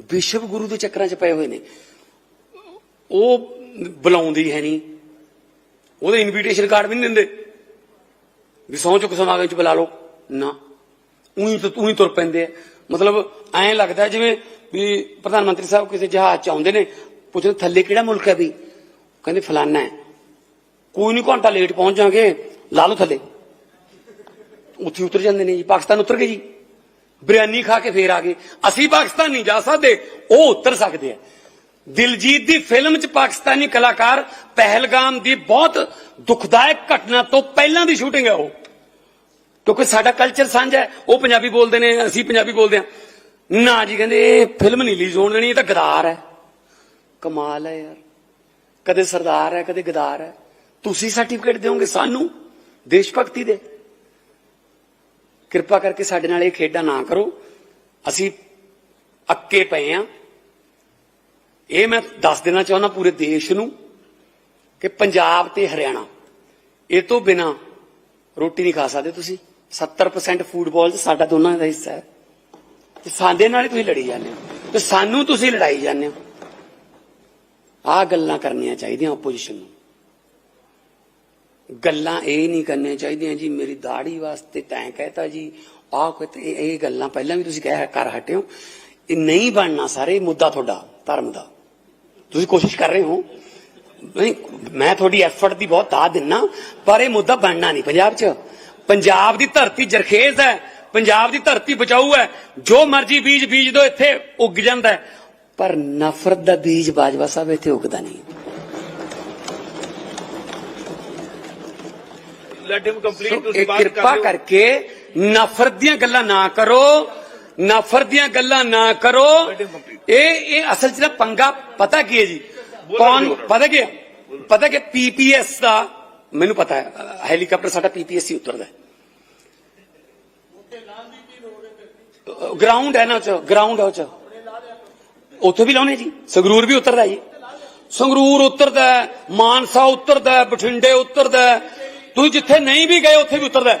ਵਿਸ਼ਵ ਗੁਰੂ ਦੇ ਚੱਕਰਾਂ 'ਚ ਪਏ ਹੋਏ ਨੇ। ਉਹ ਬੁਲਾਉਂਦੀ ਹੈ ਨਹੀਂ। ਉਹਦੇ ਇਨਵੀਟੇਸ਼ਨ ਕਾਰਡ ਵੀ ਨਹੀਂ ਦਿੰਦੇ। ਵੀ ਸਹੁੰ ਚੁੱਕ ਸਮਾਗਮ 'ਚ ਬੁਲਾ ਲਓ। ਨਾ। ਉਹੀ ਤਾਂ ਤੂੰ ਹੀ ਤੁਰ ਪੈਂਦੇ ਆ। ਮਤਲਬ ਐਂ ਲੱਗਦਾ ਜਿਵੇਂ ਵੀ ਪ੍ਰਧਾਨ ਮੰਤਰੀ ਸਾਹਿਬ ਕਿਸੇ ਜਹਾਜ਼ 'ਚ ਆਉਂਦੇ ਨੇ। ਪੁੱਛਦੇ ਥੱਲੇ ਕਿਹੜਾ ਮੁਲਕ ਹੈ ਵੀ ਕਹਿੰਦੇ, ਫਲਾਨਾ ਹੈ। ਕੋਈ ਨਹੀਂ ਘੰਟਾ ਲੇਟ ਪਹੁੰਚ ਜਾਗੇ। ਲਾ ਲਓ ਥੱਲੇ। ਉੱਥੇ ਉਤਰ ਜਾਂਦੇ ਨੇ ਜੀ। ਪਾਕਿਸਤਾਨ ਉਤਰ ਗਏ ਜੀ। ਬਿਰਿਆਨੀ ਖਾ ਕੇ ਫੇਰ ਆ ਗਏ। ਅਸੀਂ ਪਾਕਿਸਤਾਨ ਨਹੀਂ ਜਾ ਸਕਦੇ, ਉਹ ਉਤਰ ਸਕਦੇ ਆ। ਦਿਲਜੀਤ ਦੀ ਫਿਲਮ 'ਚ ਪਾਕਿਸਤਾਨੀ ਕਲਾਕਾਰ ਪਹਿਲਗਾਮ ਦੀ ਬਹੁਤ ਦੁਖਦਾਇਕ ਘਟਨਾ ਤੋਂ ਪਹਿਲਾਂ ਦੀ ਸ਼ੂਟਿੰਗ ਹੈ ਉਹ। ਕਿਉਂਕਿ ਸਾਡਾ ਕਲਚਰ ਸਾਂਝਾ ਹੈ, ਉਹ ਪੰਜਾਬੀ ਬੋਲਦੇ ਨੇ, ਅਸੀਂ ਪੰਜਾਬੀ ਬੋਲਦੇ ਹਾਂ। ਨਾ ਜੀ ਕਹਿੰਦੇ, ਇਹ ਫਿਲਮ ਨਹੀਂ ਰਿਲੀਜ਼ ਹੋਣ ਦੇਣੀ, ਇਹ ਤਾਂ ਗਦਾਰ ਹੈ। ਕਮਾਲ ਹੈ ਯਾਰ। ਕਦੇ ਸਰਦਾਰ ਹੈ, ਕਦੇ ਗਦਾਰ ਹੈ। ਤੁਸੀਂ ਸਰਟੀਫਿਕੇਟ ਦਿਓਗੇ ਸਾਨੂੰ ਦੇਸ਼ ਭਗਤੀ ਦੇ। ਕਿਰਪਾ ਕਰਕੇ ਸਾਡੇ ਨਾਲ ਇਹ ਖੇਡਾਂ ਨਾ ਕਰੋ। ਅਸੀਂ ਅੱਕੇ ਪਏ ਆ। ਇਹ ਮੈਂ ਦੱਸ ਦੇਣਾ ਚਾਹੁੰਦਾ ਪੂਰੇ ਦੇਸ਼ ਨੂੰ ਕਿ ਪੰਜਾਬ ਤੇ ਹਰਿਆਣਾ, ਇਹ ਤੋਂ ਬਿਨਾ ਰੋਟੀ ਨਹੀਂ ਖਾ ਸਕਦੇ ਤੁਸੀਂ। 70% ਫੂਟਬਾਲ 'ਚ ਸਾਡਾ ਦੋਨਾਂ ਦਾ ਹਿੱਸਾ ਹੈ। ਤੇ ਸਾਡੇ ਨਾਲ ਹੀ ਤੁਸੀਂ ਲੜੀ ਜਾਂਦੇ ਹੋ। ਤੇ ਸਾਨੂੰ ਤੁਸੀਂ ਲੜਾਈ ਜਾਂਦੇ ਹੋ। ਆਹ ਗੱਲਾਂ ਕਰਨੀਆਂ ਚਾਹੀਦੀਆਂ ਆਪੋਜੀਸ਼ਨ ਨੂੰ। ਗੱਲਾਂ ਇਹ ਨਹੀਂ ਕਰਨੀਆਂ ਚਾਹੀਦੀਆਂ ਜੀ, ਮੇਰੀ ਦਾੜੀ ਵਾਸਤੇ ਤੈਂ ਕਹਤਾ ਜੀ। ਆਹ ਕਹਤੇ ਇਹ ਗੱਲਾਂ ਪਹਿਲਾਂ ਵੀ ਤੁਸੀਂ ਕਹਿ ਕਰ ਹਟਿਓ। ਇਹ ਨਹੀਂ ਬਣਨਾ ਸਾਰੇ ਮੁੱਦਾ ਤੁਹਾਡਾ, ਧਰਮ ਦਾ। ਤੁਸੀਂ ਕੋਸ਼ਿਸ਼ ਕਰ ਰਹੇ ਹੋ। ਨਹੀਂ, ਮੈਂ ਤੁਹਾਡੀ ਐਫਰਟ ਦੀ ਬਹੁਤ ਆ ਦਿੰਨਾ, ਪਰ ਇਹ ਮੁੱਦਾ ਬਣਨਾ ਨਹੀਂ ਪੰਜਾਬ 'ਚ। ਪੰਜਾਬ ਦੀ ਧਰਤੀ ਜਰਖੇਜ਼ ਹੈ, ਪੰਜਾਬ ਦੀ ਧਰਤੀ ਬਚਾਊ ਹੈ। ਜੋ ਮਰਜ਼ੀ ਬੀਜ ਬੀਜ ਦੋ ਇੱਥੇ ਉੱਗ ਜਾਂਦਾ ਪਰ ਨਫ਼ਰਤ ਦਾ ਬੀਜ ਬਾਜਵਾ ਸਾਹਿਬ ਇੱਥੇ ਉੱਗਦਾ ਨਹੀਂ। ਲੈਟ ਹਿਮ ਕੰਪਲੀਟ ਸੋ ਤੁਸੀਂ ਇਹ ਬਾਤ ਕਿਰਪਾ ਕਰ ਕਰਕੇ ਨਫ਼ਰਤ ਦੀਆਂ ਗੱਲਾਂ ਨਾ ਕਰੋ ਨਫ਼ਰਤ ਦੀਆਂ ਗੱਲਾਂ ਨਾ ਕਰੋ. ਇਹ ਇਹ ਅਸਲ 'ਚ ਨਾ ਪੰਗਾ ਪਤਾ ਕੀ ਹੈ ਜੀ ਕੌਣ। ਪਤਾ ਕੀ? ਪਤਾ ਕਿ ਪੀਪੀਐਸ ਦਾ ਮੈਨੂੰ ਪਤਾ ਹੈ ਹੈਲੀਕਾਪਟਰ ਸਾਡਾ ਪੀਪੀਐਸ ਹੀ ਉਤਰਦਾ ਹੈ ਗਰਾਊਂਡ ਹੈ ਨਾ ਉਹ ਚ ਗਰਾਊਂਡ ਹੈ ਉਹ ਚ ਉੱਥੇ ਵੀ ਲਾਉਣੇ ਜੀ ਸੰਗਰੂਰ ਵੀ ਉਤਰਦਾ ਜੀ ਸੰਗਰੂਰ ਉਤਰਦਾ ਮਾਨਸਾ ਉਤਰਦਾ ਬਠਿੰਡੇ ਉਤਰਦਾ। ਤੁਸੀਂ ਜਿੱਥੇ ਨਹੀਂ ਵੀ ਗਏ ਉੱਥੇ ਵੀ ਉਤਰਦਾ